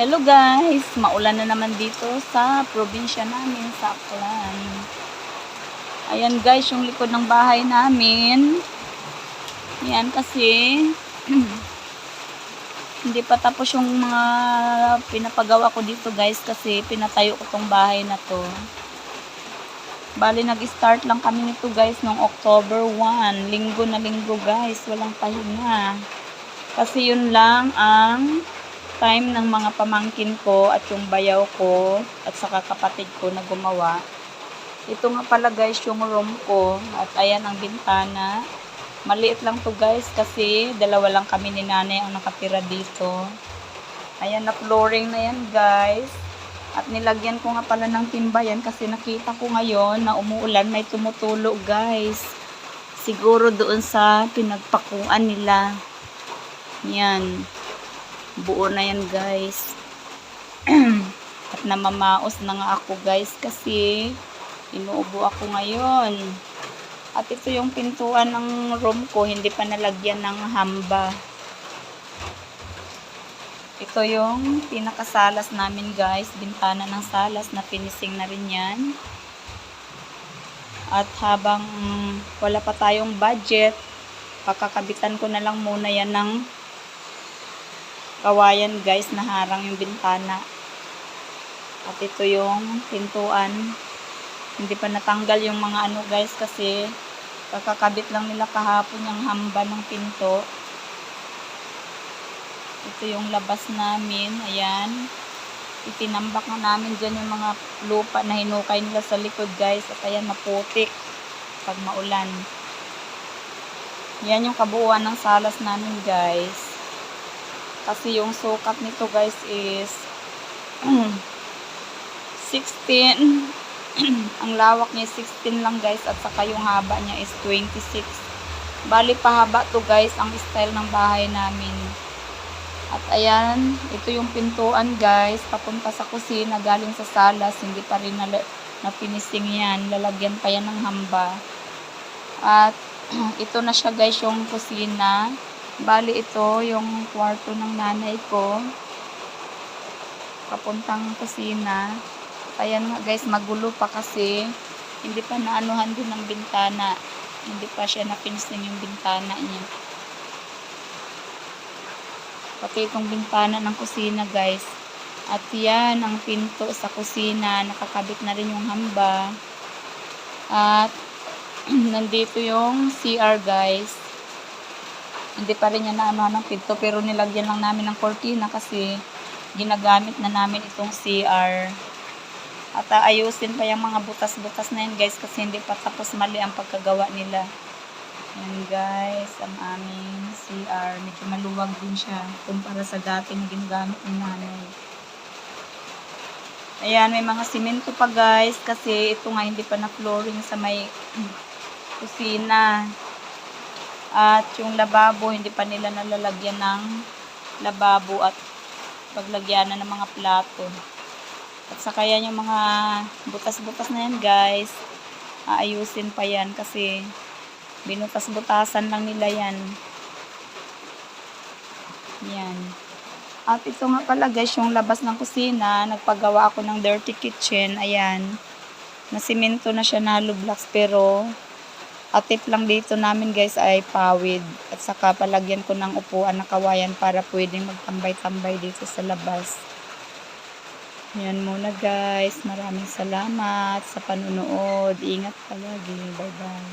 Hello guys, maulan na naman dito sa probinsya namin sa Aklan. Ayan guys, yung likod ng bahay namin. Yan kasi hindi pa tapos yung mga pinapagawa ko dito guys kasi pinatayo ko tong bahay na to. Bali nag-start lang kami nito guys noong October 1. Linggo na linggo guys, walang pahinga. Kasi yun lang ang time ng mga pamangkin ko at yung bayaw ko at saka kapatid ko na gumawa. Ito nga pala guys yung room ko at ayan ang bintana. Maliit lang to guys kasi dalawa lang kami ni nanay ang nakatira dito. Ayan na flooring na yan guys. At nilagyan ko nga pala ng timba yan kasi nakita ko ngayon na umuulan may tumutulo guys. Siguro doon sa pinagpakuan nila. Yan buo na yan guys. At namamaos na nga ako guys kasi inuubo ako ngayon. At ito yung pintuan ng room ko. Hindi pa nalagyan ng hamba. Ito yung pinakasalas namin guys. Bintana ng salas na finising na rin yan. At habang wala pa tayong budget pakakabitan ko na lang muna yan ng kawayan guys na harang yung bintana. At ito yung pintuan. Hindi pa natanggal yung mga ano guys kasi kakakabit lang nila kahapon yung hamba ng pinto. Ito yung labas namin ayan. Itinambak na namin dyan yung mga lupa na hinukay nila sa likod guys at ayan maputik pag maulan. Yan yung kabuuan ng salas namin guys kasi yung sukat nito guys is 16. ang lawak niya is 16 lang guys at saka yung haba niya is 26. Bali pahaba to guys ang style ng bahay namin. At ayan, ito yung pintuan guys, papunta sa kusina, galing sa salas, hindi pa rin na, na yan, lalagyan pa yan ng hamba. At ito na siya guys yung kusina. Bali ito yung kwarto ng nanay ko. Papuntang kusina. Ayan nga guys, magulo pa kasi hindi pa naanuhan din ng bintana. Hindi pa siya napinsin yung bintana niya. Pati itong bintana ng kusina guys. At yan ang pinto sa kusina. Nakakabit na rin yung hamba. At nandito yung CR guys hindi pa rin yan na ano ng pinto pero nilagyan lang namin ng cortina kasi ginagamit na namin itong CR at ayusin pa yung mga butas-butas na yan guys kasi hindi pa tapos mali ang pagkagawa nila. Yan guys ang aming CR medyo maluwag din siya kumpara sa dati na ginagamit ng nanay. Ayan may mga simento pa guys kasi ito nga hindi pa na flooring sa may kusina at yung lababo, hindi pa nila nalalagyan ng lababo at paglagyan na ng mga plato. At saka yan yung mga butas-butas na yan guys. Aayusin pa yan kasi binutas-butasan lang nila yan. Yan. At ito nga pala guys, yung labas ng kusina, nagpagawa ako ng dirty kitchen. Ayan. Nasimento na siya na blocks pero at tip lang dito namin guys ay pawid. At saka palagyan ko ng upuan na kawayan para pwedeng magtambay-tambay dito sa labas. Yan muna guys. Maraming salamat sa panunood. Ingat palagi. Bye bye.